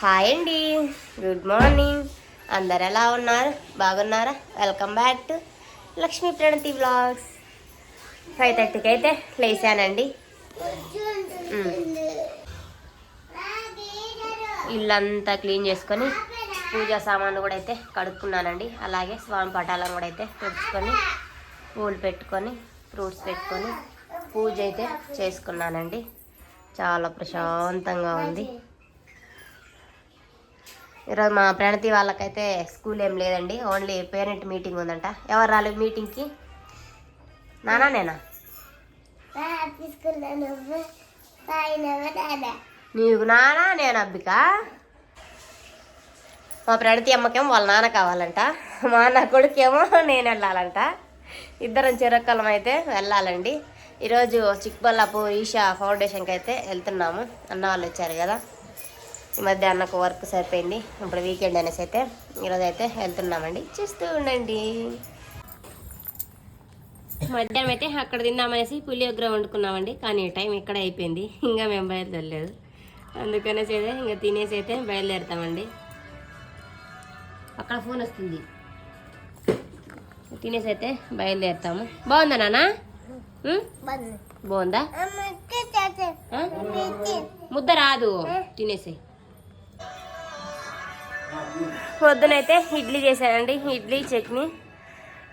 Hi అండి. Good morning అందరు ఎలా ఉన్నారు? బాగున్నారా? Welcome back to Lakshmi Pranathi vlogs five థర్టీకి అయితే లేసానండి మ్. ఇల్లంతా క్లీన్ చేసుకొని పూజా సామాన్లు కూడా అయితే కడుక్కున్నానండి. అలాగే స్వామి పటాలను కూడా అయితే తుడుచుకొని పూలు పెట్టుకొని ఫ్రూట్స్ పెట్టుకొని పూజ అయితే చేసుకున్నానండి. చాలా ప్రశాంతంగా ఉంది. ఈరోజు మా ప్రణతి వాళ్ళకైతే స్కూల్ ఏం లేదండి ఓన్లీ పేరెంట్ మీటింగ్ ఉందంట. ఎవరు రాలేదు మీటింగ్కి? నానా నేనా? నీకు నానా నేను అబ్బిక? మా ప్రణతి అమ్మకేమో వాళ్ళ నాన్న కావాలంట మా అన్న కొడుకేమో నేను వెళ్ళాలంట. ఇద్దరం చిరక్కలం అయితే వెళ్ళాలండి. ఈరోజు చిక్బల్లాపూర్ ఈషా ఫౌండేషన్కి అయితే వెళ్తున్నాము అన్న వాళ్ళు వచ్చారు కదా. ఈ మధ్య అన్నకు వర్క్ సరిపోయింది. ఇప్పుడు వీకెండ్ అనేసి అయితే ఈరోజు అయితే వెళ్తున్నామండి. చూస్తూ ఉండండి. మధ్యాహ్నం అయితే అక్కడ తిందామనేసి పులియోగ్ర వండుకున్నామండి. కానీ టైం ఇక్కడ అయిపోయింది. ఇంకా మేము బయలుదేరలేదు. అందుకనేసి అయితే ఇంకా తినేసి అయితే బయలుదేరుతామండి. అక్కడ ఫోన్ వస్తుంది. తినేసి అయితే బయలుదేరుతాము. బాగుందా నాన్న? బాగుందా? ముద్ద రాదు. తినేసి పొద్దునైతే ఇడ్లీ చేశానండి ఇడ్లీ చట్నీ.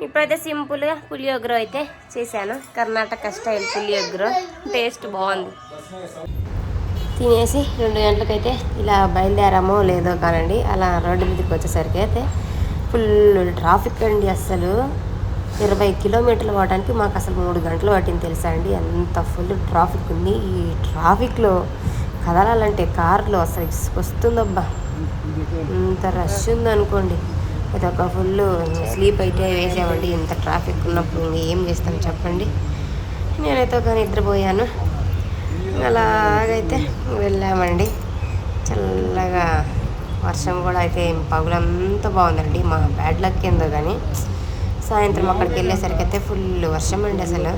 ఇప్పుడైతే సింపుల్గా పులియోగ్రో అయితే చేశాను. కర్ణాటక స్టైల్ పులియోగ్రో టేస్ట్ బాగుంది. తినేసి రెండు గంటలకైతే ఇలా బయలుదేరామో లేదో కానండి అలా రోడ్డు మీదకి వచ్చేసరికి అయితే ఫుల్ ట్రాఫిక్ అండి అస్సలు. ఇరవై కిలోమీటర్లు పోవడానికి మాకు అసలు మూడు గంటలు పట్టింది తెలుసా అండి? అంత ఫుల్ ట్రాఫిక్ ఉంది. ఈ ట్రాఫిక్లో కదలాలంటే కార్లో అసలు వస్తుందబ్బా. ఇంత రష్ ఉందనుకోండి. ఒక ఫుల్ స్లీప్ అయితే వేసామండి ఇంత ట్రాఫిక్ ఉన్నప్పుడు ఇంక ఏం చేస్తాం చెప్పండి. నేనైతే ఒక నిద్రపోయాను. అలాగైతే వెళ్ళామండి. చల్లగా వర్షం కూడా అయితే పగులంతా బాగుందండి. మా బ్యాడ్ లక్ ఏందో కానీ సాయంత్రం అక్కడికి వెళ్ళేసరికి అయితే ఫుల్ వర్షం అండి అసలు.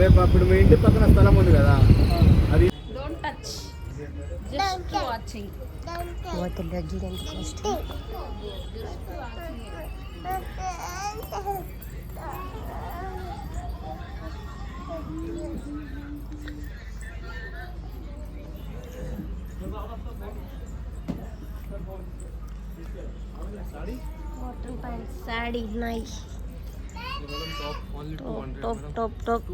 రేపు అప్పుడు మీ ఇంటి పక్కన స్థలం ఉంది కదా. అది మూవత్తులు రద్దీ ఎంత కష్టం కాటన్ ప్యాంట్ సాడీ నై top top top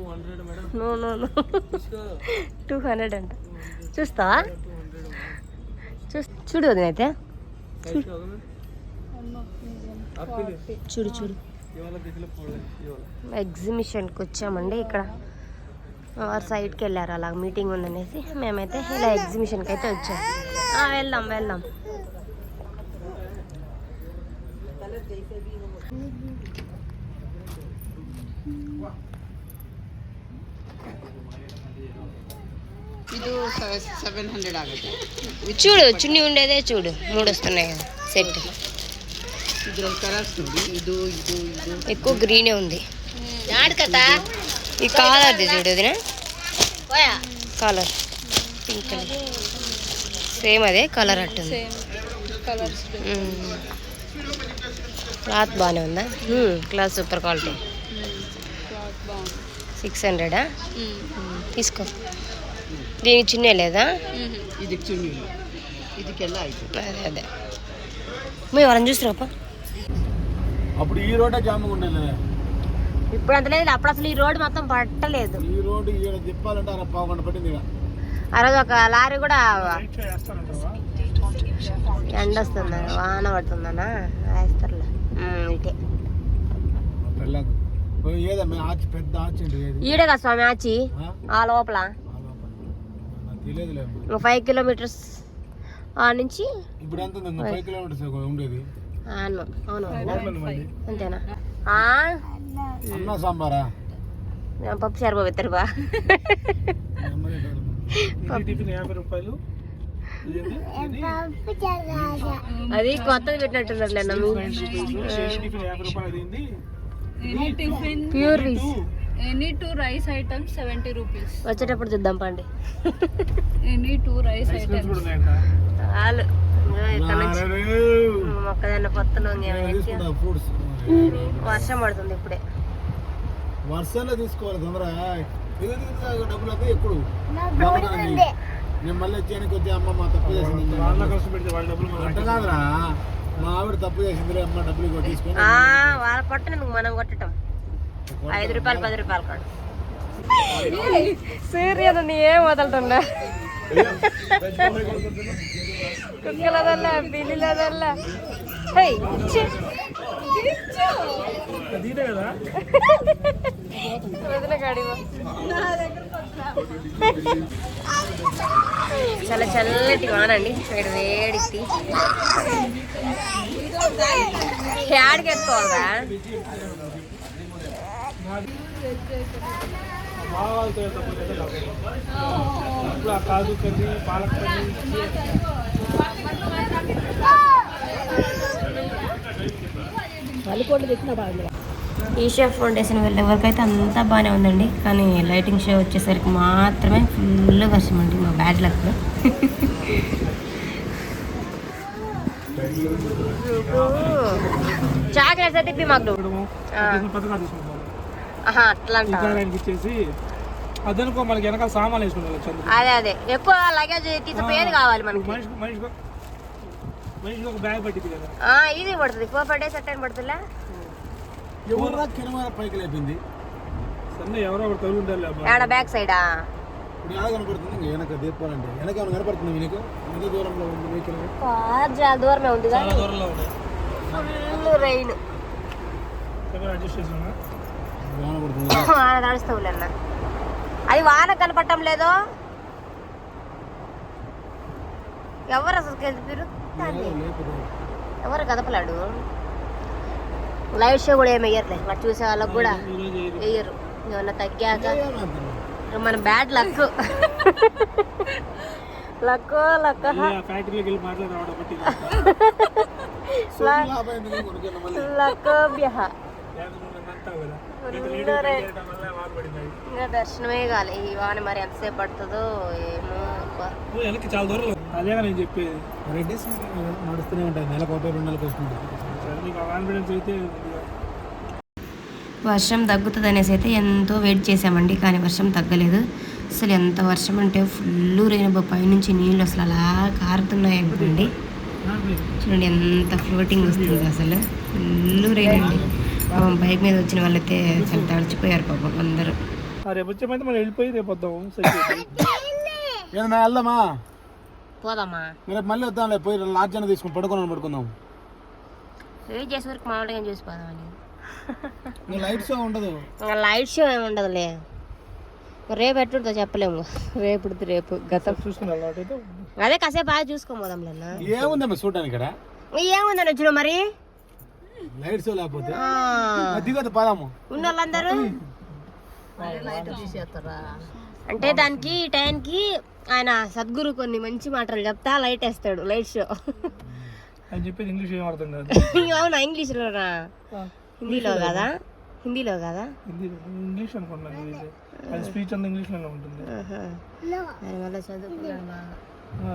no no no two hundred అంట చూస్తావా చూ చూడు వదినైతే చూడు. చూడు ఎగ్జిబిషన్కి వచ్చామండి ఇక్కడ. వారు సైడ్కి వెళ్ళారు అలా. మీటింగ్ ఉందనేసి మేమైతే ఇలా ఎగ్జిబిషన్కి అయితే వచ్చాం. వెళ్దాం వెళ్దాం. ಇದು ಸೆವೆನ್ ಹಂಡ್ರೆಡ್ ಆಗುತ್ತೆ చూడు చున్నీ ఉండేదే చూడు మూడు వస్తున్నాయి కదా సెట్ ಇದ್ರಲ್ಲಿ ಕಲರ್ಸ್ ನೋಡಿ ಇದು ಇದು ಇದು ఎక్కువ గ్రీనే ఉంది ఈ కాలర్ది చూడు వదిన కలర్ పింక్ కలర్ సేమ్ అదే కలర్ అట్టుంది క్లాత్ బాగానే ఉందా క్లాత్ సూపర్ క్వాలిటీ సిక్స్ హండ్రెడా తీసుకో దీనికి చిన్న లేదా ಇದಕ್ಕೆ ಚುನ್ನಿ ಇಲ್ಲ ಇದಕ್ಕೆಲ್ಲ ಆಯ್ತು అదే అదే మీ ఎవరైనా చూస్తారప్ప అప్పుడు ఈ రోడ్డే జాముగా ఉండేది ఇప్పుడు అంత లేదు అప్పుడు అసలు ఈ రోడ్డు మొత్తం పట్టలేదు ఈ రోడ్డు ఈడ తిప్పాలంటే అలా పావుగంట పట్టింది ఇక ఆ రోజు ఒక లారీ కూడా ఎండ వస్తుందా వాన పడుతుందనా వేస్తారులే ఉమ్, ఇటే పెళ్ళకు ఏదమ్మా ఆచి పెద్ద ఆచి ఉంది ఏది ఈడే కదా స్వామి ఆచి ఆ? ఆ లోపల ఒక ఫైవ్ కిలోమీటర్స్ ఆ నుంచి ఇప్పుడు ఎంత ఉంది? ఫైవ్ కిలోమీటర్స్ ఉండేది. అవును. అవును అంతేనా? ఆ? అన్న సాంబారా? పప్పు సార్ బా. టిఫిన్ యాభై రూపాయలు. అది కొత్తది పెట్టినట్టున్నారు టిఫిన్ ప్యూర్ రీస్ any two rice items seventy rupees. వచ్చేటప్పుడు చూద్దాం పండి. Any two rice items. నుంచి మొక్కజొన్న పొత్తులు వర్షం పడుతుంది ఇప్పుడే. వర్షాల్లో తీసుకోవాలి తొందరగా డబ్బులు ఎప్పుడు? నేను మళ్ళీ వచ్చి అమ్మ మా తప్పు చేసింది వాళ్ళ వాళ్ళ కాదురా. మా ఆవిడ తప్పు చేసిందిలే అమ్మ డబ్బులు ఇవ్వ తీసుకొని ఆ, వాళ్ళ కొట్టను మనం కొట్టటం. ఐదు రూపాయలు పది రూపాయలు కాదు. సూర్యుడు నీ ఏం వదలటుండా కుక్కలదల్లా పిల్లిలదల్లా. హై చాలా చల్లటి వానండి. వేడి వేడి టీ యాడికి కాదు కర్రీ పాలక్ ఈషా ఫౌండేషన్ వెళ్ళే వరకైతే అంతా బాగానే ఉందండి. కానీ లైటింగ్ షో వచ్చేసరికి మాత్రమే ఫుల్ వర్షం అండి. మా బ్యాడ్ లక్ చాక్లెట్స్ అయితే మాకు. అట్లా ఇచ్చేసి అదనుకో మనకి వెనకాల సామాన్లు వేసుకుంటాం అదే అదే. ఎక్కువ లగేజ్ తీసుకుపోయేది కావాలి మనకి. మనిషి మనిషికి మనిషికి ఒక బ్యాగ్ పట్టింది కదా. ఆ, ఇది పడుతుంది. ఫోర్ ఫైవ్ డేస్ అట్టని పడుతుందా? ఎవరు కెమెరా పైకి లేపింది? సరే ఎవరో ఒకటి తగులు ఉండాలి అబ్బా. ఏడ బ్యాక్ సైడా ఇప్పుడు ఎలా కనపడుతుంది? ఇంకా వెనక దీపాలంటే. వెనక ఏమైనా కనపడుతుంది మీకు? ఎంత దూరంలో ఉంది వెహికల్ చాలా దూరమే ఉంది కానీ దూరంలో ఉంది. ఫుల్ రైన్ అడ్జస్ట్ కనపడుతుంది వాన తడుస్తావులే అన్న అది వాన కనపడటం లేదో? ఎవరు అసలు కలిపిరు ఎవరు కదపలాడు లైవ్ షో కూడా ఏమి వేయర్లే మరి చూసే వాళ్ళకి కూడా వేయరు. ఏమన్నా తగ్గాక? మన బ్యాడ్ లక్. Luck luck. బ్యహ అది. ఇంకా దర్శనమే కాలే. ఈ వాన మరి ఎంతసేపు పడుతుందో ఏమో వెనక్కి చాలా దూరం అదేగా నేను చెప్పేది. రెడ్డిస్ నడుస్తూనే ఉంటాయి. నెలకు ఒకటి రెండు నెలలకు వస్తుంది. వర్షం తగ్గుతుంది అనేసి అయితే ఎంతో వెయిట్ చేసామండి కానీ వర్షం తగ్గలేదు. అసలు ఎంత వర్షం అంటే ఫుల్ రెయిన్బో పైనుంచి నీళ్ళు అసలు అలా కారుతున్నాయి అనుకోండి. చూడండి ఎంత ఫ్లోటింగ్ వస్తుంది అసలు. ఫుల్ పాపం బైక్ మీద వచ్చిన వాళ్ళైతే చాలా తడిచిపోయారు పాపం అందరూ. ఆ, రేపు వచ్చేమైతే మనం వెళ్ళిపోయి రేపు వద్దాం వెళ్దామా పోదామా? రేపు మళ్ళీ వద్దాంలే పోయి లాడ్జ్ అని తీసుకుని పడుకున్నాను పడుకుందాం. వెయిట్ చేసే వరకు మామూలుగా చూసి పోదామని లైట్ షో ఉండదు. లైట్ షో ఏమి ఉండదులే. రేపు ఎట్టుంటుందో చెప్పలేము. రేపు రేపు గతం. చూసుకుని అదే కాసేపు బాగా అన్న. ఏముందమ్మా చూడడానికి ఇక్కడ ఏముందని వచ్చిన మరి? లైట్ షో లేకపోతే? దిగదు పదాము. ఉన్న వాళ్ళందరూ అంటే దానికి ఈ టైంకి ఆయన సద్గురు కొన్ని మంచి మాటలు చెప్తా లైట్ వేస్తాడు లైట్ షో. అని చెప్పేది ఇంగ్లీష్ ఏం అర్థం కాదు. అవునా ఇంగ్లీష్లోనా? హిందీలో కదా? హిందీలో కదా? హిందీ ఇంగ్లీష్ అనుకున్నాను. అది స్పీచ్ అంతా ఇంగ్లీష్లోనే ఉంటుంది. వల్ల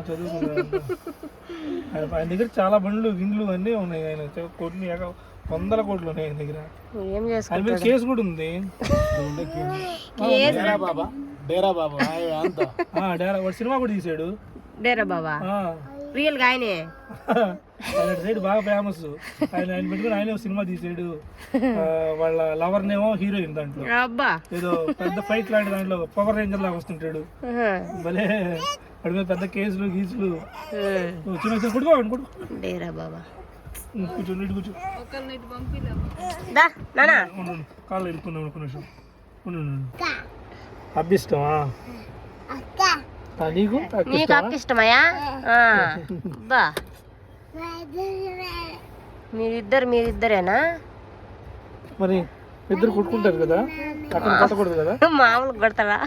చదువుకున్నాడు ఆయన దగ్గర చాలా బండ్లు గిండ్లు అన్నీ ఉన్నాయి ఆయన. కొన్ని వందల కోట్లు ఉన్నాయి ఆయన దగ్గర. ఏం ఆయన మీద కేసు కూడా ఉంది. డేరా బాబా. డేరా బాబా అంత. డేరా వాడు సినిమా కూడా తీసాడు. డేరా బాబా? ఆ. రియల్గా ఆయనే? ఆయన సైడ్ బాగా ఫేమస్ ఆయన ఆయన పెట్టుకుని ఆయన సినిమా తీసాడు. వాళ్ళ లవర్ నేమో హీరోయిన్ దాంట్లో. అబ్బా. ఏదో పెద్ద ఫైట్ లాంటి దాంట్లో పవర్ రేంజర్ లాగా వస్తుంటాడు. భలే. వాడి మీద పెద్ద కేసులు గీసులు. చిన్న చిన్న కుట్టుకో కుట్టుకో. డేరా బాబా. కూర్చో ఇటు కూర్చో. కాళ్ళు ఇరుక్కున్నాం ఒక నిమిషం. ఉండు. అబ్బిష్టమా ఆ, నీకు అక్క. నీకు? అక్క ఇష్టమయ్యా. బా. మీరిద్దరు మీరిద్దరేనా? మరి ఇద్దరు కుట్టుకుంటారు కదా? అక్కడ కొట్టకూడదు కదా? మామూలు కొడతాడా?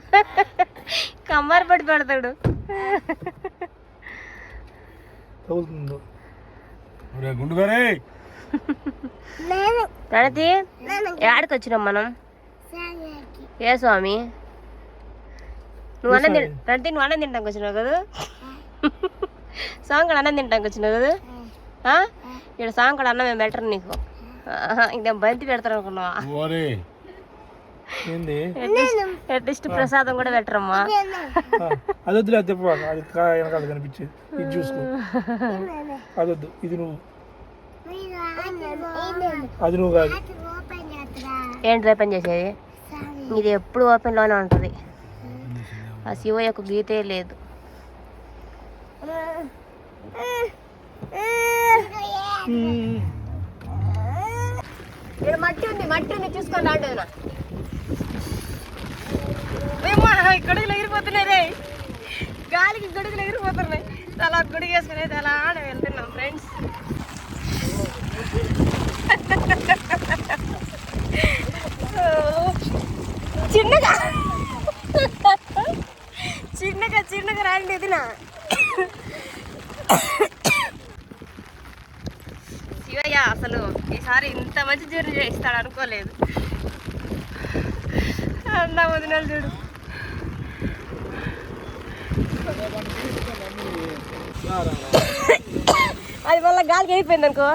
కమ్మరి పడి పెడతాడు తగులుతుందో? ప్రణతి ఏడికి వచ్చినాం మనం? ఏ స్వామి? నువ్వు అన్నం రండి నువ్వు అన్నం తింటానికి వచ్చినావు కదా? సాంగ్ అన్నం తింటానికి వచ్చినావు కదా? ఆ? ఇక్కడ సాంగ్ కూడా అన్నం మేము బెటర్ నీకు. ఇంకా బంతి పెడతారు అనుకున్నావా ఓరే. ఏంది? అట్లీస్ట్ ప్రసాదం కూడా పెట్టరమ్మా. అది వద్దులే అది అది వెనకాల కనిపించేది. ఇది చూసుకో. అదొద్దు ఇది నువ్వు. అది నువ్వు కాదు. ఏంటి ఓపెన్ చేసేది? ఇది ఎప్పుడు ఓపెన్లోనే ఉంటుంది. ఆ శివ యొక్క గీతే లేదు. ఇక్కడ మట్టి ఉంది మట్టి ఉంది చూసుకొని రాండి వదినా. గొడుగులు ఎగిరిపోతున్నాయి రే. గాలికి గొడుగులు ఎగిరిపోతున్నాయి. అలా గొడుగు వేసుకుని అయితే అలా ఆడ వెళ్తున్నాం ఫ్రెండ్స్ చిన్నగా. చిన్నగా చిన్నగా రాండి ఇది నా అసలు ఇంత మంచి జర్నీ చేస్తాడు అనుకోలేదు. అన్న వదినాలు చూడు. అది మళ్ళీ గాలికి అయిపోయింది అనుకో.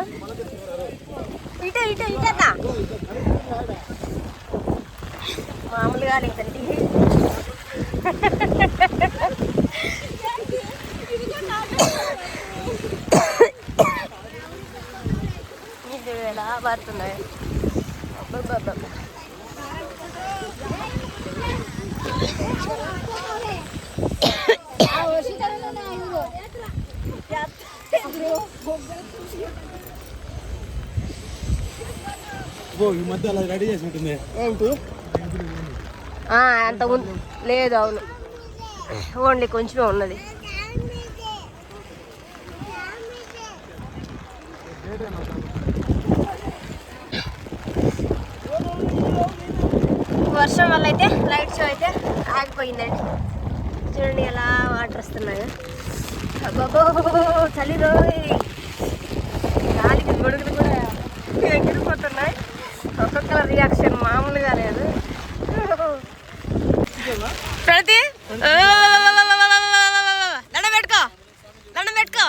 ఇటే ఇటే ఇటన్నా మామూలుగా ఇంకా ఇది ఎలా పడుతున్నాయి ఈ మధ్య అలా రెడీ చేసి ఉంటుంది అంత లేదు అవును. ఓన్లీ కొంచెమే ఉన్నది. వర్షం వల్ల అయితే లైట్ షో అయితే ఆగిపోయిందండి చూడండి ఎలా వాటర్ వస్తున్నాయి. అబ్బబ్బో, చలి రోజు గాలికి గొడుగులు కూడా ఎగిరిపోతున్నాయి. ఒక్కొక్కల రియాక్షన్ మామూలుగా లేదు. ప్రతి దండం పెట్టుకో దండం పెట్టుకో.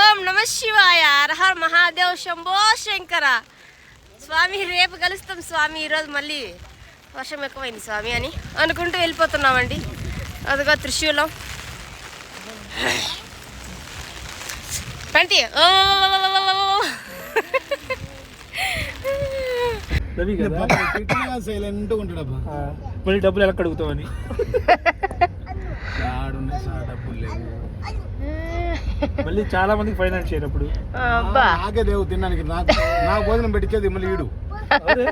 ఓం నమ శివాయ హర మహాదేవ్ శంభో శంకర. స్వామి రేపు కలుస్తాం స్వామి. ఈరోజు మళ్ళీ వర్షం ఎక్కువైంది స్వామి అని అనుకుంటూ వెళ్ళిపోతున్నామండి. అదిగో త్రిశూలం. ఓ! ఆ, మళ్ళీ డబ్బులు ఎలా సార్ డబ్బులు లేవు. మళ్ళీ చాలా మందికి ఫైనాన్స్ చేయనప్పుడు. అబ్బా. నాకే దేవు తినడానికి నాకు నాకు భోజనం పెట్టించేది మళ్ళీ ఈడు. అదే.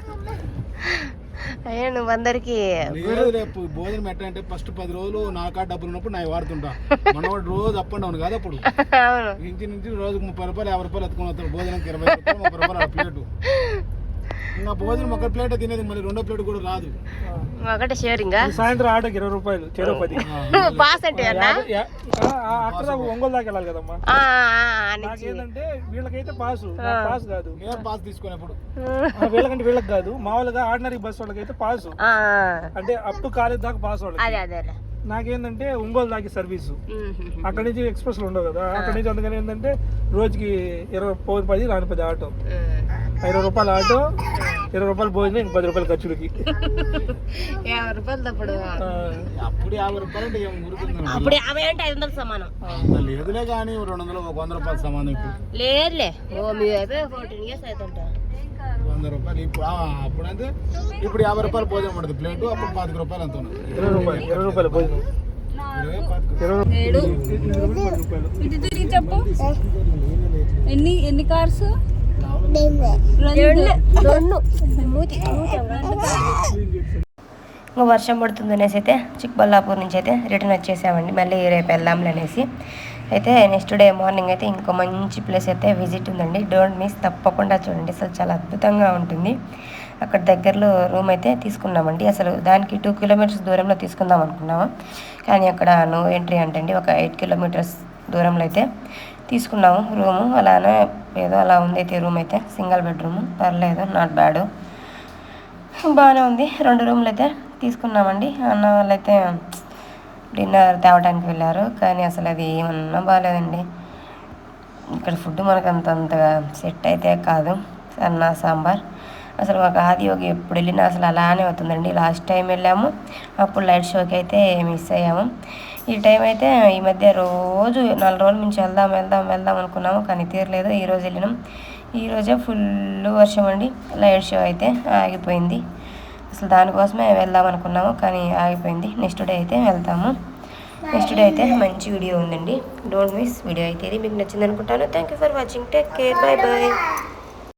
అయ్యా నువ్వు అందరికి రేపు భోజనం పెట్టాలంటే ఫస్ట్ పది రోజులు నా కాడ డబ్బులు ఉన్నప్పుడు నా వాడుతుంటా. మనవాడు రోజు అప్ అండ్ డౌన్ కాదు అప్పుడు. ఇంటి నుంచి రోజుకు ముప్పై రూపాయలు యాభై రూపాయలు ఎత్తుకుని వస్తాడు. భోజనంకి ఇరవై రూపాయలు ముప్పై రూపాయలు ప్లేటు ఇంకా భోజనం ఒక ప్లేట్ తినేది మళ్ళీ రెండో ప్లేట్ కూడా రాదు. ఒకటే షేరింగా సాయంత్రం ఆటోకి ఇరవై రూపాయలు చెరో పది. పాస్ అంటే అక్కడ దాకా ఒంగోలు దాకా వెళ్ళాలి కదమ్మా. నాకేంటంటే వీళ్ళకైతే పాసు పాస్ కాదు. నేను పాస్ తీసుకునేప్పుడు. ఆ, వీళ్ళకంటే వీళ్ళకి కాదు. మామూలుగా ఆర్డినరీ బస్ వాళ్ళకైతే పాసు ఆ, అంటే అప్ టు కాలేజ్ దాకా పాస్ వాళ్ళకి. అదే నాకేంటంటే ఒంగోలు దాకా సర్వీసు. అక్కడి నుంచి ఎక్స్ప్రెస్లు ఉండవు కదా. అక్కడి నుంచి అందుకని ఏంటంటే రోజుకి ఇరవై పది రాని పది ఆటో. ఇరవై రూపాయలు ఆటో ఇరవై రూపాయలు భోజనం ఇంక పది రూపాయలు ఖర్చులకి. యాభై రూపాయలు తప్పుడు అప్పుడు యాభై రూపాయలు అంటే అప్పుడు యాభై అంటే ఐదు వందలు సమానం. లేదులే కానీ రెండు వందలు ఒక వంద రూపాయలు సమానం ఇప్పుడు. లేదులే. ఓ మీ అయిపోయి ఫోర్టీన్ ఇయర్స్ అవుతుంటా వంద రూపాయలు ఇప్పుడు అప్పుడంటే ఇప్పుడు యాభై రూపాయలు భోజనం పడుతుంది. ప్లేటు అప్పుడు పాతిక రూపాయలు అంత ఇరవై రూపాయలు ఇరవై రూపాయలు భోజనం. చెప్పు. ఎన్ని ఎన్ని కార్స్? ఇంకా వర్షం పడుతుంది అనేసి అయితే చిక్కబల్లాపూర్ నుంచి అయితే రిటర్న్ వచ్చేసామండి. మళ్ళీ రేపు వెళ్దాంలే అనేసి. అయితే నెక్స్ట్ డే మార్నింగ్ అయితే ఇంకో మంచి ప్లేస్ అయితే విజిట్ ఉందండి. డోంట్ మిస్ తప్పకుండా చూడండి. అసలు చాలా అద్భుతంగా ఉంటుంది. అక్కడ దగ్గరలో రూమ్ అయితే తీసుకున్నామండి. అసలు దానికి టూ కిలోమీటర్స్ దూరంలో తీసుకుందాం అనుకున్నాము? కానీ అక్కడ నో ఎంట్రీ అంటండి. ఒక ఎయిట్ కిలోమీటర్స్ దూరంలో అయితే తీసుకున్నాము రూము. అలానే ఏదో అలా ఉంది అయితే రూమ్ అయితే. Single bedroom. పర్లేదు నాట్ బ్యాడ్. బాగానే ఉంది. రెండు రూమ్లు అయితే తీసుకున్నామండి. అన్న వాళ్ళైతే డిన్నర్ తేవడానికి వెళ్ళారు. కానీ అసలు అది ఏమన్నా బాగాలేదండి ఇక్కడ ఫుడ్ మనకు అంత అంతగా సెట్ అయితే కాదు. అన్న సాంబార్. అసలు మాకు ఆది యోగి ఎప్పుడు వెళ్ళినా అసలు అలానే అవుతుందండి. లాస్ట్ టైం వెళ్ళాము. అప్పుడు లైట్ షోకి అయితే మిస్ అయ్యాము. ఈ టైం అయితే ఈ మధ్య రోజు నాలుగు రోజుల నుంచి వెళ్దాం వెళ్దాం వెళ్దాం అనుకున్నాము కానీ తీరలేదు. ఈరోజు వెళ్ళినాం. ఈరోజే ఫుల్ వర్షం అండి. లైట్ షో అయితే ఆగిపోయింది. అసలు దానికోసమే వెళ్దాం అనుకున్నాము కానీ ఆగిపోయింది. నెక్స్ట్ డే అయితే వెళ్తాము. నెక్స్ట్ డే అయితే మంచి వీడియో ఉందండి. డోంట్ మిస్ వీడియో అయితే ఇది. మీకు నచ్చింది అనుకుంటాను. Thank you for watching take care bye bye